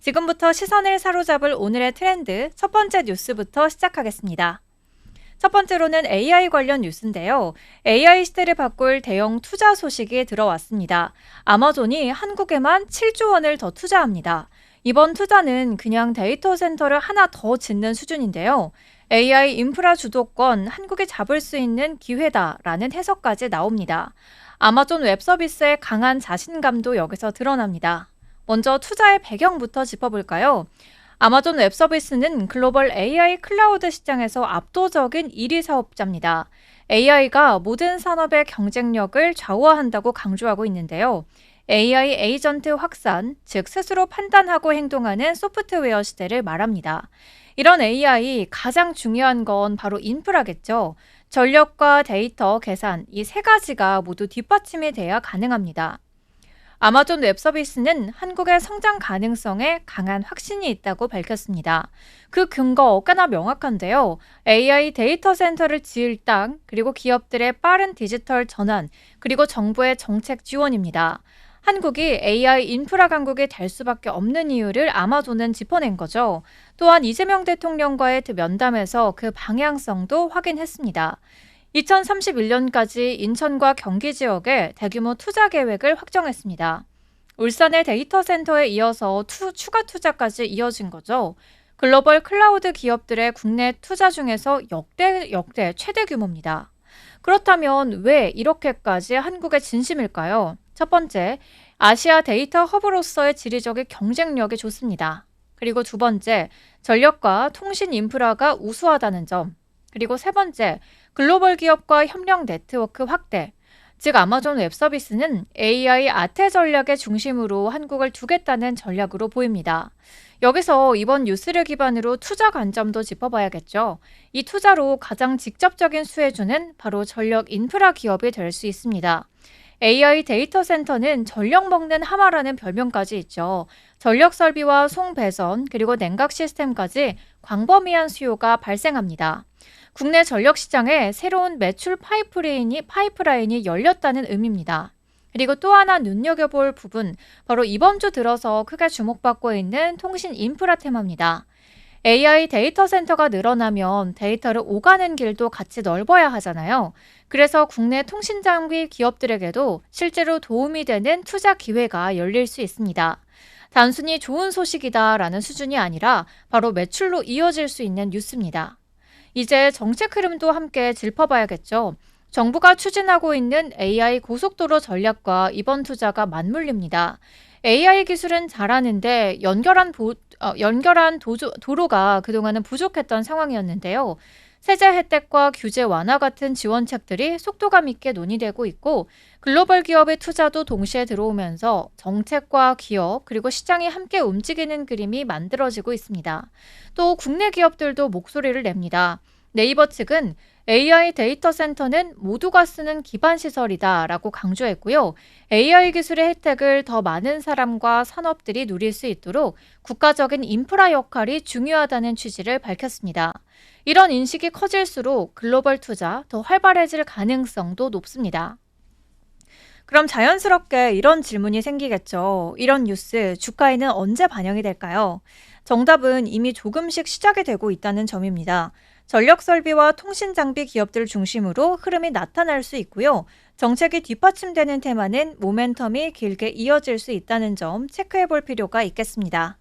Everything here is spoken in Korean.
지금부터 시선을 사로잡을 오늘의 트렌드 첫 번째 뉴스부터 시작하겠습니다. 첫 번째로는 AI 관련 뉴스인데요. AI 시대를 바꿀 대형 투자 소식이 들어왔습니다. 아마존이 한국에만 7조 원을 더 투자합니다. 이번 투자는 그냥 데이터 센터를 하나 더 짓는 수준인데요. AI 인프라 주도권 한국에 잡을 수 있는 기회다라는 해석까지 나옵니다. 아마존 웹 서비스의 강한 자신감도 여기서 드러납니다. 먼저 투자의 배경부터 짚어볼까요? 아마존 웹 서비스는 글로벌 AI 클라우드 시장에서 압도적인 1위 사업자입니다. AI가 모든 산업의 경쟁력을 좌우한다고 강조하고 있는데요. AI 에이전트 확산, 즉 스스로 판단하고 행동하는 소프트웨어 시대를 말합니다. 이런 AI 가장 중요한 건 바로 인프라겠죠. 전력과 데이터, 계산 이 세 가지가 모두 뒷받침이 돼야 가능합니다. 아마존 웹 서비스는 한국의 성장 가능성에 강한 확신이 있다고 밝혔습니다. 그 근거 꽤나 명확한데요. AI 데이터 센터를 지을 땅, 그리고 기업들의 빠른 디지털 전환, 그리고 정부의 정책 지원입니다. 한국이 AI 인프라 강국이 될 수밖에 없는 이유를 아마존은 짚어낸 거죠. 또한 이재명 대통령과의 면담에서 그 방향성도 확인했습니다. 2031년까지 인천과 경기 지역에 대규모 투자 계획을 확정했습니다. 울산의 데이터 센터에 이어서 투, 추가 투자까지 이어진 거죠. 글로벌 클라우드 기업들의 국내 투자 중에서 역대 역대 최대 규모입니다. 그렇다면 왜 이렇게까지 한국의 진심일까요? 첫 번째, 아시아 데이터 허브로서의 지리적인 경쟁력이 좋습니다. 그리고 두 번째, 전력과 통신 인프라가 우수하다는 점. 그리고 세 번째, 글로벌 기업과 협력 네트워크 확대. 즉 아마존 웹 서비스는 AI 아태 전략의 중심으로 한국을 두겠다는 전략으로 보입니다. 여기서 이번 뉴스를 기반으로 투자 관점도 짚어봐야겠죠. 이 투자로 가장 직접적인 수혜주는 바로 전력 인프라 기업이 될 수 있습니다. AI 데이터 센터는 전력 먹는 하마라는 별명까지 있죠. 전력 설비와 송배선 그리고 냉각 시스템까지 광범위한 수요가 발생합니다. 국내 전력 시장에 새로운 매출 파이프라인이, 파이프라인이 열렸다는 의미입니다. 그리고 또 하나 눈여겨볼 부분, 바로 이번 주 들어서 크게 주목받고 있는 통신 인프라 테마입니다. AI 데이터 센터가 늘어나면 데이터를 오가는 길도 같이 넓어야 하잖아요. 그래서 국내 통신 장비 기업들에게도 실제로 도움이 되는 투자 기회가 열릴 수 있습니다. 단순히 좋은 소식이다라는 수준이 아니라 바로 매출로 이어질 수 있는 뉴스입니다. 이제 정책 흐름도 함께 짚어봐야겠죠. 정부가 추진하고 있는 AI 고속도로 전략과 이번 투자가 맞물립니다. AI 기술은 잘하는데 연결한, 보, 어, 연결한 도조, 도로가 그동안은 부족했던 상황이었는데요. 세제 혜택과 규제 완화 같은 지원책들이 속도감 있게 논의되고 있고 글로벌 기업의 투자도 동시에 들어오면서 정책과 기업 그리고 시장이 함께 움직이는 그림이 만들어지고 있습니다. 또 국내 기업들도 목소리를 냅니다. 네이버 측은 AI 데이터 센터는 모두가 쓰는 기반 시설이다 라고 강조했고요. AI 기술의 혜택을 더 많은 사람과 산업들이 누릴 수 있도록 국가적인 인프라 역할이 중요하다는 취지를 밝혔습니다. 이런 인식이 커질수록 글로벌 투자 더 활발해질 가능성도 높습니다. 그럼 자연스럽게 이런 질문이 생기겠죠. 이런 뉴스 주가에는 언제 반영이 될까요? 정답은 이미 조금씩 시작이 되고 있다는 점입니다. 전력 설비와 통신 장비 기업들 중심으로 흐름이 나타날 수 있고요. 정책이 뒷받침되는 테마는 모멘텀이 길게 이어질 수 있다는 점 체크해 볼 필요가 있겠습니다.